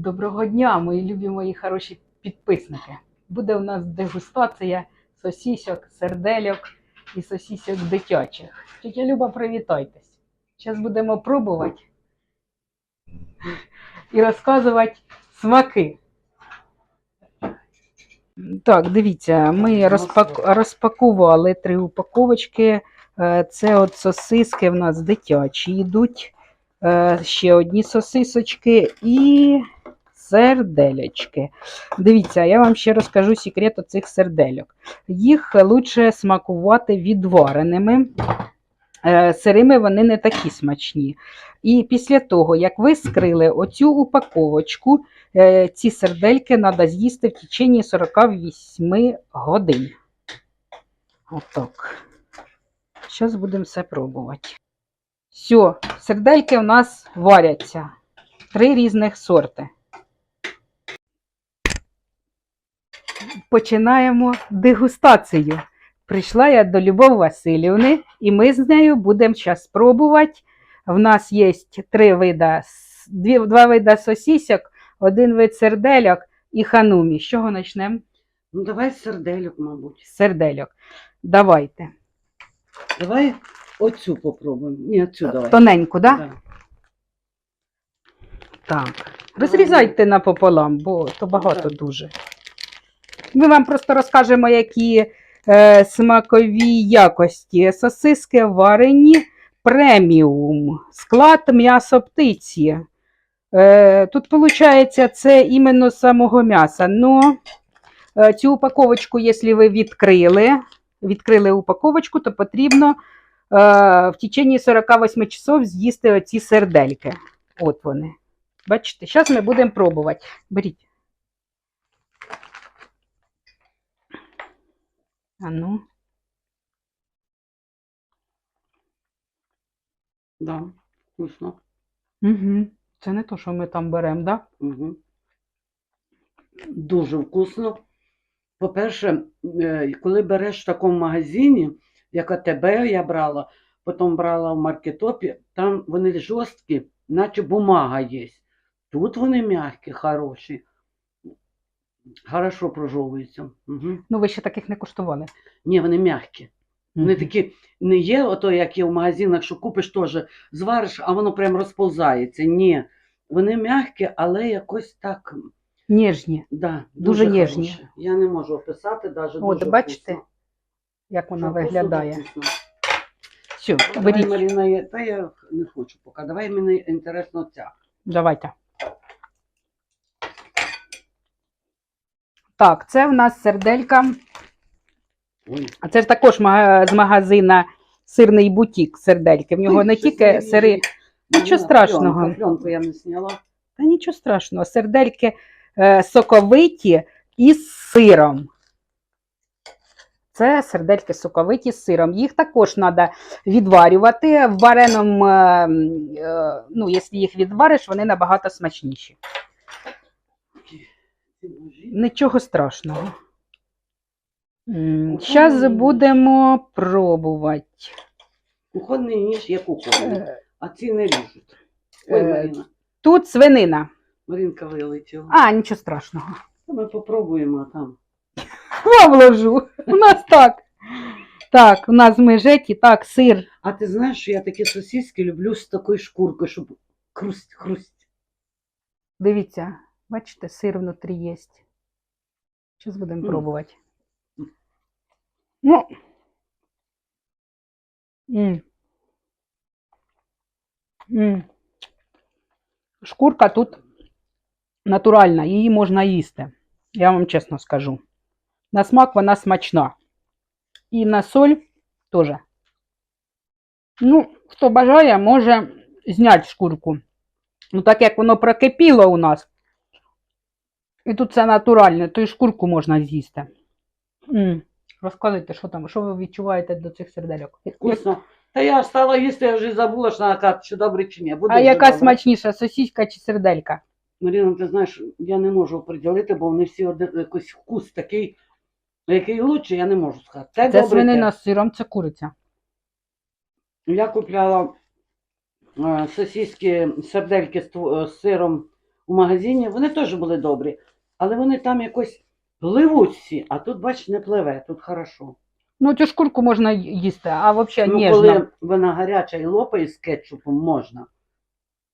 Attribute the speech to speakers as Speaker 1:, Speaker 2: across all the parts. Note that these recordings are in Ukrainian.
Speaker 1: Доброго дня, мої любі мої хороші підписники. Буде у нас дегустація сосісок, сердельок і сосісок дитячих. Тетя Люба, привітайтесь. Зараз будемо пробувати і розказувати смаки. Так, дивіться, ми розпак... розпакували три упаковочки. Е, Це от сосиски в нас дитячі йдуть. Е, Ще одні сосисочки і серделечки. Дивіться, я вам ще розкажу секрет оцих сердельок. Їх лучше смакувати відвареними. Е, Сирими вони не такі смачні. І після того, як ви скрили оцю упаковочку, е, ці сердельки треба з'їсти в течение 48 годин. Отак. Зараз будемо все пробувати. Все, сердельки у нас варяться. Три різних сорти. Починаємо дегустацію. Прийшла я до Любов Васильівни, і ми з нею будемо зараз пробувати. В нас є три вида, дві, два вида сосісок, один вид сердельок і ханумі. З чого почнемо?
Speaker 2: Ну, давай сердельок, мабуть.
Speaker 1: З сердельок. Давайте.
Speaker 2: Давай оцю попробуємо. Ні, оцю давай.
Speaker 1: Тоненьку, так? Да?
Speaker 2: Да.
Speaker 1: Так. Розрізайте напополам, бо то багато
Speaker 2: Так.
Speaker 1: дуже. Ми вам просто розкажемо, які е, смакові якості. Сосиски варені преміум, склад м'ясо птиці. Е, тут, виходить, це іменно самого м'яса. Но е, цю упаковочку, якщо ви відкрили, відкрили упаковочку, то потрібно е, в течение 48 часов з'їсти оці сердельки. От вони. Бачите, зараз ми будемо пробувати. Беріть. А ну.
Speaker 2: Да. Вкусно.
Speaker 1: Угу. Це не то, що ми там беремо, так? Да?
Speaker 2: Угу. Дуже вкусно. По-перше, е, коли береш в такому магазині, як АТБ я брала, потім брала в маркетопі, там вони жорсткі, наче бумага є. Тут вони м'які, хороші. Хорошо прожовуються. Угу.
Speaker 1: Ну, ви ще таких не куштували.
Speaker 2: Ні, вони м'які. Вони
Speaker 1: Мгм.
Speaker 2: такі не є, ото як є в магазинах, що купиш теж, звариш, а воно прям розповзається. Ні. Вони м'які, але якось так.
Speaker 1: Ніжні.
Speaker 2: Да,
Speaker 1: Дуже ніжні.
Speaker 2: хороше. Я не можу описати, навіть
Speaker 1: От,
Speaker 2: дуже
Speaker 1: бачите,
Speaker 2: вкусно.
Speaker 1: як вона
Speaker 2: Що
Speaker 1: виглядає.
Speaker 2: вкусно.
Speaker 1: Все,
Speaker 2: Давай,
Speaker 1: беріть.
Speaker 2: Маріна, я- та я не хочу поки. Давай мені інтересно ця.
Speaker 1: Давайте. Так, це в нас серделька. А це ж також з магазина сирний бутік сердельки. В нього не тільки сири. Нічого страшного.
Speaker 2: Я не зняла.
Speaker 1: Та нічого страшного. Сердельки е, соковиті із сиром. Це сердельки соковиті з сиром. Їх також треба відварювати. В вареному, е, е, ну, якщо їх відвариш, вони набагато смачніші. Нічого страшного. Зараз будемо пробувати.
Speaker 2: Кухонний ніж є кухонний,
Speaker 1: Е,
Speaker 2: а ці не ріжуть. Ой,
Speaker 1: Е,
Speaker 2: Маріна.
Speaker 1: Тут свинина.
Speaker 2: Марінка вилетіла.
Speaker 1: А, нічого страшного.
Speaker 2: Ми попробуємо а там.
Speaker 1: Вам вложу. У нас так. Так, у нас межеті, так, сир.
Speaker 2: А ти знаєш, що я такі сосиски люблю з такою шкуркою, щоб хрусть, хрусть.
Speaker 1: Дивіться, бачите, сир внутрі є. Зараз будемо пробувати. Ну. М. М. Шкурка тут натуральна, її можна їсти. Я вам чесно скажу. На смак вона смачна. І на соль теж. Ну, хто бажає, може зняти шкурку. Ну, так як воно прокипіло у нас. І тут це натуральне, то й шкурку можна з'їсти. М. Розказуйте, що там, що ви відчуваєте до цих сердельок?
Speaker 2: Вкусно. Та я стала їсти, я вже забула, що казати, чи добре, чи ні. Буде
Speaker 1: А яка
Speaker 2: добре.
Speaker 1: смачніша, сосіска чи серделька?
Speaker 2: Маріна, ти знаєш, я не можу оприділити, бо вони всі один, якийсь вкус такий, який лучше, я не можу сказати.
Speaker 1: Це
Speaker 2: добре,
Speaker 1: свинина з сиром, це куриця.
Speaker 2: Я купляла е, сосиски, сердельки з, з сиром у магазині, вони теж були добрі, але вони там якось пливуть всі, а тут, бач, не пливе, тут хорошо.
Speaker 1: Ну, цю шкурку можна їсти, а взагалі
Speaker 2: Ну,
Speaker 1: ніжно.
Speaker 2: коли вона гаряча і лопає з кетчупом, можна.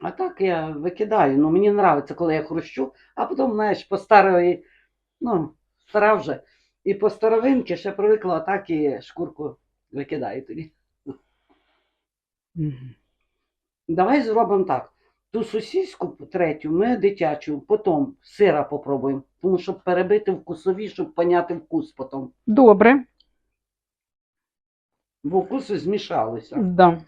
Speaker 2: А так я викидаю. Ну, мені подобається, коли я хрущу, а потім, знаєш, по старої, ну, стара вже. І по старовинки ще привикла, а так і шкурку викидаю тоді.
Speaker 1: Мгм.
Speaker 2: Давай зробимо так. Ту сусідську третю, ми дитячу, потім сира попробуємо. Тому щоб перебити вкусові, щоб поняти вкус потім.
Speaker 1: Добре.
Speaker 2: Бо вкуси змішалися.
Speaker 1: Да.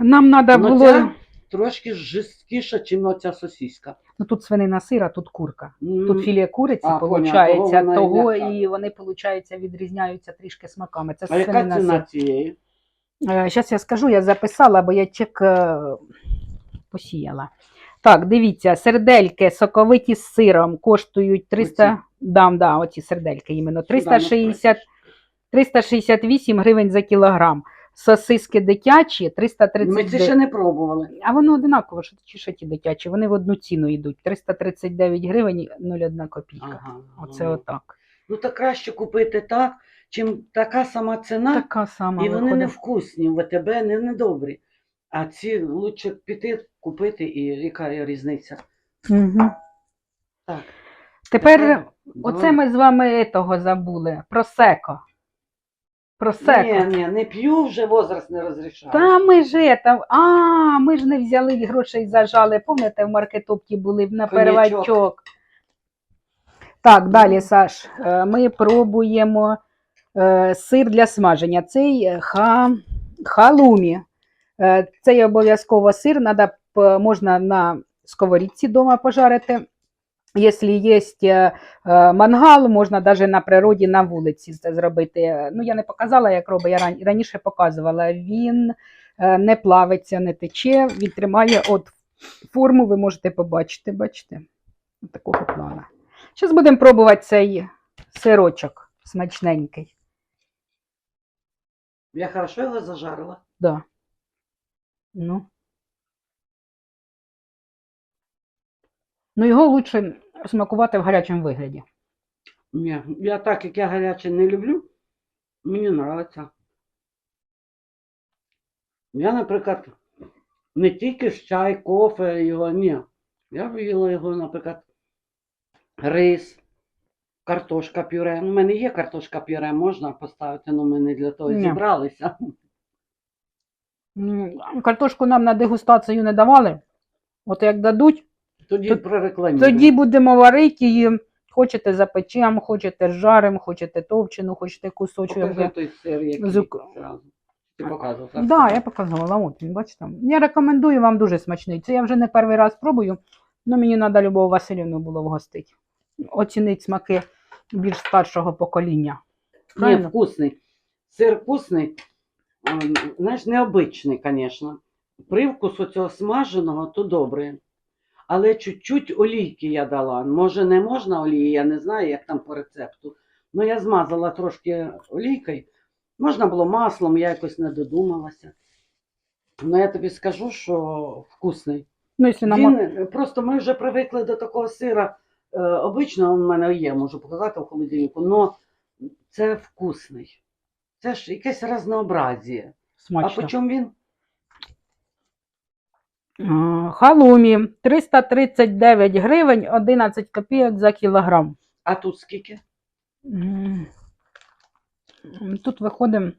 Speaker 1: Нам треба
Speaker 2: Ну,
Speaker 1: було.
Speaker 2: ця трошки жорсткіша, ніж оця сосіска.
Speaker 1: Ну, тут свинина сира, тут курка.
Speaker 2: М,
Speaker 1: Тут філе куриці,
Speaker 2: А,
Speaker 1: виходить,
Speaker 2: того
Speaker 1: того, і вони, виходить, відрізняються трішки смаками. Це
Speaker 2: А яка
Speaker 1: свинина
Speaker 2: ціна
Speaker 1: сира.
Speaker 2: цієї?
Speaker 1: Зараз я скажу, я записала, бо я чек е, посіяла. Так, дивіться, сердельки соковиті з сиром коштують 300,
Speaker 2: Оці?
Speaker 1: дам, да, оці сердельки іменно, 360, 368 гривень за кілограм. Сосиски дитячі
Speaker 2: Ми це ще не пробували.
Speaker 1: А воно одинаково, що чи що ті дитячі, вони в одну ціну йдуть. 339 гривень і 0,1 копійка.
Speaker 2: Ага,
Speaker 1: Оце
Speaker 2: ага.
Speaker 1: отак.
Speaker 2: Ну так краще купити так, чим така сама ціна,
Speaker 1: Така сама
Speaker 2: і вони
Speaker 1: виходить.
Speaker 2: невкусні, в ВТБ не недобрі. А ці лучше піти купити і яка різниця.
Speaker 1: Угу.
Speaker 2: Так.
Speaker 1: Тепер Оце ми з вами того забули. Просеко. Просеко.
Speaker 2: Ні, ні, не п'ю, вже возраст не розрішає.
Speaker 1: Та ми ж это, а, ми ж не взяли грошей зажали. Пам'ятаєте, в маркетопті були на первачок. Так, далі, Саш, е, ми пробуємо сир для смаження. Цей е, ха, халумі. Е, Цей обов'язково сир, надо, можна на сковорідці вдома пожарити. Якщо є е, е, мангал, можна навіть на природі на вулиці зробити. Ну, я не показала, як робить, я ран- раніше показувала. Він е, не плавиться, не тече, він тримає от форму, ви можете побачити, бачите, такого плану. Зараз будемо пробувати цей сирочок смачненький.
Speaker 2: Я хорошо його зажарила.
Speaker 1: Да. Ну. Ну, його лучше смакувати в гарячому вигляді.
Speaker 2: Ні, я так як я гаряче не люблю, мені подобається. Я, наприклад, не тільки з чай, кофе його, ні. Я б їла його, наприклад, рис, картошка пюре. Ну, У мене є картошка пюре, можна поставити, але ми не для того
Speaker 1: Ні.
Speaker 2: зібралися.
Speaker 1: М, Картошку нам на дегустацію не давали. От як дадуть,
Speaker 2: Тоді
Speaker 1: Тут-
Speaker 2: прорекламуємо.
Speaker 1: тоді будемо варити її. Хочете запечем, хочете жарим, хочете товчену, хочете кусочок.
Speaker 2: Покажи той сир, який
Speaker 1: Зук-
Speaker 2: зразу. Ти показував.
Speaker 1: Так, да, я показувала, от він, бачите. Я рекомендую вам дуже смачний. Це я вже не перший раз пробую, але мені треба Любов Васильівну було вгостити. Оцінити смаки більш старшого покоління.
Speaker 2: Ні,
Speaker 1: Правильно?
Speaker 2: вкусний. Сир вкусний, а, знаєш, необичний, звісно. Привкус оцього смаженого, то добре. Але чуть-чуть олійки я дала. Може, не можна олії, я не знаю, як там по рецепту. Ну, я змазала трошки олійкою. Можна було маслом, я якось не додумалася. Ну, я тобі скажу, що вкусний.
Speaker 1: Ну, якщо нам...
Speaker 2: Він, просто ми вже привикли до такого сира. Е, обично в мене є, можу показати в холодильнику, але це вкусний. Це ж якесь разнообразіє. А
Speaker 1: смачно.
Speaker 2: по чому він?
Speaker 1: А, Халумі 339 гривень 11 копійок за кілограм.
Speaker 2: А тут скільки?
Speaker 1: Тут виходить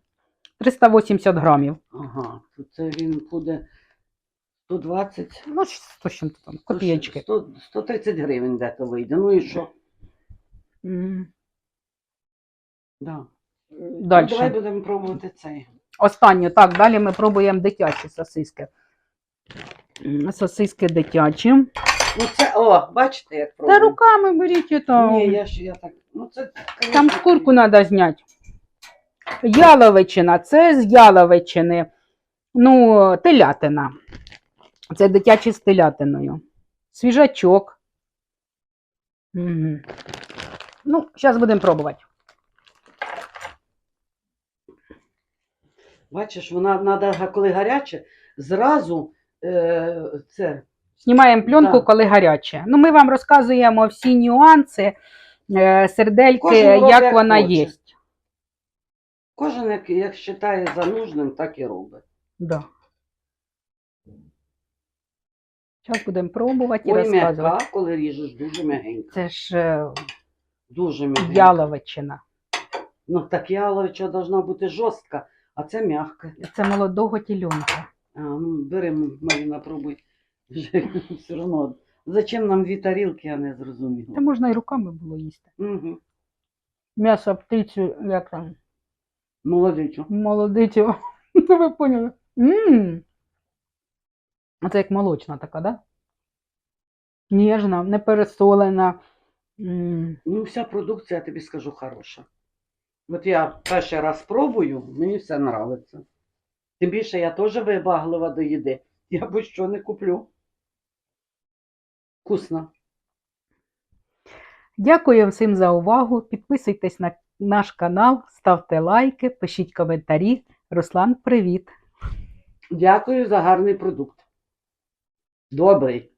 Speaker 1: 380 грамів.
Speaker 2: Ага, то це він буде 120,
Speaker 1: Ну, що з чим-то там, копійочки.
Speaker 2: 100, 130 гривень де-то вийде. Ну і що?
Speaker 1: М.
Speaker 2: Да. Ну,
Speaker 1: Далі.
Speaker 2: давай будемо пробувати цей.
Speaker 1: Останню, так, далі ми пробуємо дитячі сосиски. М, Сосиски дитячі.
Speaker 2: Ну це, о, бачите, як
Speaker 1: Та
Speaker 2: пробуємо?
Speaker 1: руками беріть то.
Speaker 2: Ні, я ж я так. Ну це,
Speaker 1: Там
Speaker 2: конечно,
Speaker 1: шкурку треба зняти. Яловичина, це з яловичини. Ну, телятина. Це дитячі з телятиною. Свіжачок. Угу. Ну, зараз будемо пробувати.
Speaker 2: Бачиш, вона треба, коли гаряче, зразу е, це
Speaker 1: Знімаємо пленку,
Speaker 2: Да.
Speaker 1: коли гаряче. Ну, ми вам розказуємо всі нюанси е, сердельки,
Speaker 2: Кожен
Speaker 1: як
Speaker 2: як
Speaker 1: вона
Speaker 2: хоче.
Speaker 1: є.
Speaker 2: Кожен, як, як вважає за нужним, так і робить.
Speaker 1: Да. Зараз будемо пробувати і
Speaker 2: Ой,
Speaker 1: розказувати.
Speaker 2: м'яка, коли ріжеш, дуже м'ягенька.
Speaker 1: Це ж е,
Speaker 2: Дуже м'ягенька.
Speaker 1: яловичина.
Speaker 2: Ну так яловича должна бути жорстка, а це м'яка.
Speaker 1: Це молодого тілюнка.
Speaker 2: А, ну, бери, Маріна, пробуй. Вже Все одно. Зачем нам дві тарілки, я не зрозуміла.
Speaker 1: можна і руками було їсти.
Speaker 2: Угу.
Speaker 1: М'ясо, птицю, як там,
Speaker 2: Молодичу.
Speaker 1: молодицю. Ну, ви поняли. Мм. Оце як молочна така, да? Ніжна, не пересолена.
Speaker 2: Ну, вся продукція, я тобі скажу, хороша. От я перший раз пробую, мені все подобається. Тим більше я теж вибаглива до їди. Я будь-що не куплю. Вкусно.
Speaker 1: Дякую всім за увагу. Підписуйтесь на наш канал, ставте лайки, пишіть коментарі. Руслан, привіт!
Speaker 2: Дякую за гарний продукт. dobrei